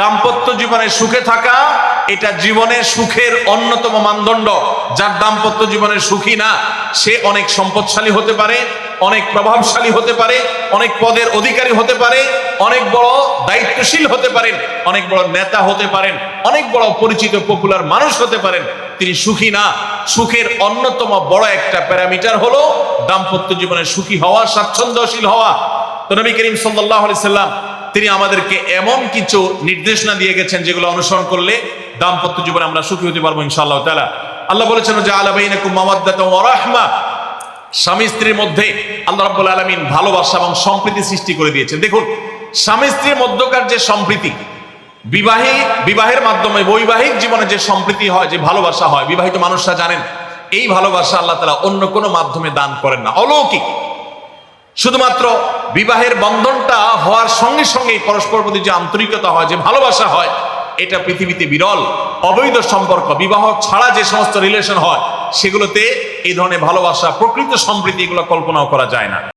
দাম্পত্য জীবনে সুখে থাকা, এটা জীবনের সুখের অন্যতম মানদণ্ড। যার দাম্পত্য জীবনে সুখী না, সে অনেক সম্পদশালী হতে পারে, অনেক প্রভাবশালী হতে পারে, অনেক পদের অধিকারী হতে পারে, অনেক বড় দায়িত্বশীল হতে পারেন, অনেক বড় নেতা হতে পারেন, অনেক বড় পরিচিত পপুলার মানুষ হতে পারেন। তিনি সুখী না, সুখের অন্যতম বড় একটা প্যারামিটার হলো দাম্পত্য জীবনে সুখী হওয়া, স্বাচ্ছন্দ্যশীল হওয়া। তো নবী করিম সাল্লাম, তিনি আমাদেরকে এমন কিছু নির্দেশনা দিয়ে গেছেন যেগুলো অনুসরণ করলে দাম্পত্য জীবনে আমরা সুখী হতে পারব ইনশাআল্লাহ আল্লাহ বলেছেন যে আলা বাইনাকুম মাওয়াদ্দাতাও ওয়া রাহমা। স্বামী স্ত্রীর মধ্যে আল্লাহ রাব্বুল আলামিন ভালোবাসা এবং সম্প্রীতি সৃষ্টি করে দিয়েছেন। দেখুন, স্বামী স্ত্রীর মধ্যকার যে সম্প্রীতি, বিবাহী, বিবাহের মাধ্যমে বৈবাহিক জীবনে যে সম্প্রীতি হয়, যে ভালোবাসা হয়, বিবাহিত মানুষরা জানেন, এই ভালোবাসা আল্লাহ তাআলা অন্য কোনো মাধ্যমে দান করেন না। অলৌকিক। শুধুমাত্র বিবাহের বন্ধনটা হওয়ার সঙ্গে সঙ্গেই পরস্পর প্রতি যে আন্তরিকতা হয়, যে ভালোবাসা হয়, এটা পৃথিবীতে বিরল, অবৈধ সম্পর্ক, বিবাহ ছাড়া যে সমস্ত রিলেশন হয়, সেগুলোতে এই ধরনের ভালোবাসা, প্রকৃত সম্প্রীতি এগুলো কল্পনাও করা যায় না।